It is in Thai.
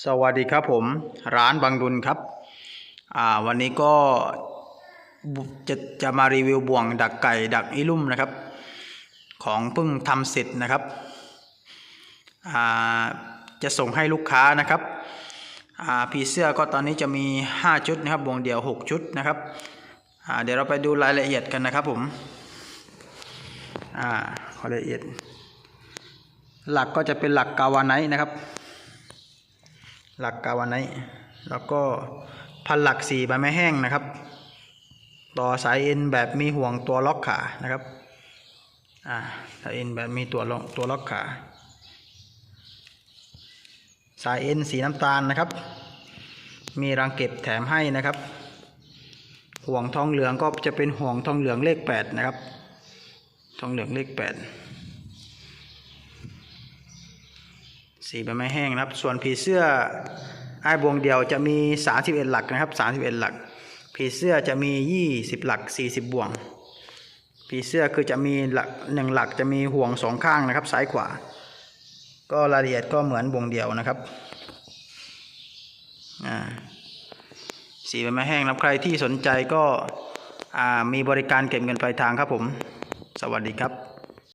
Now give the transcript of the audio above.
สวัสดีครับผม ร้านบางดุลครับ อ่าวันนี้ก็จะจะมารีวิวบ่วงดักไก่ดักอีลุ่มนะครับ ของเพิ่งทำเสร็จนะครับอ่าจะส่งให้ลูกค้านะครับอ่าผีเสื้อก็ตอนนี้จะมี 5 ชุดนะครับบ่วงเดี่ยว 6 ชุดนะครับอ่าเดี๋ยวเราไปดูรายละเอียดกันนะครับผมอ่ารายละเอียด หลักก็จะเป็นหลักกาวาไนนะครับ หลักกาวไนแล้วก็พันหลัก4ใบไม้แห้งนะครับ ต่อสายเอ็นแบบมีห่วงตัวล็อกขานะครับอ่าสายเอ็นแบบมีตัวล็อตัวล็อกขา สายเอ็นสีน้ำตาลนะครับ มีรังเก็บแถมให้นะครับ ห่วงทองเหลืองก็จะเป็นห่วงทองเหลืองเลข8นะครับทองเหลืองเลข8 สีใบไม้แห้งนะครับ ส่วนผีเสื้อไอ้ายบวงเดียวจะมี 31 หลักนะครับ 31 หลัก ผีเสื้อจะมี 20 หลัก 40 บ่วง ผีเสื้อคือจะมีหลักหนึ่งหลักจะมีห่วงสองข้างนะครับ ซ้ายขวา ก็รายละเอียดก็เหมือนบวงเดียวนะครับอ่าสีใบไม้แห้งนะครับใครที่สนใจก็มีบริการเก็บเงินปลายทางครับผม สวัสดีครับ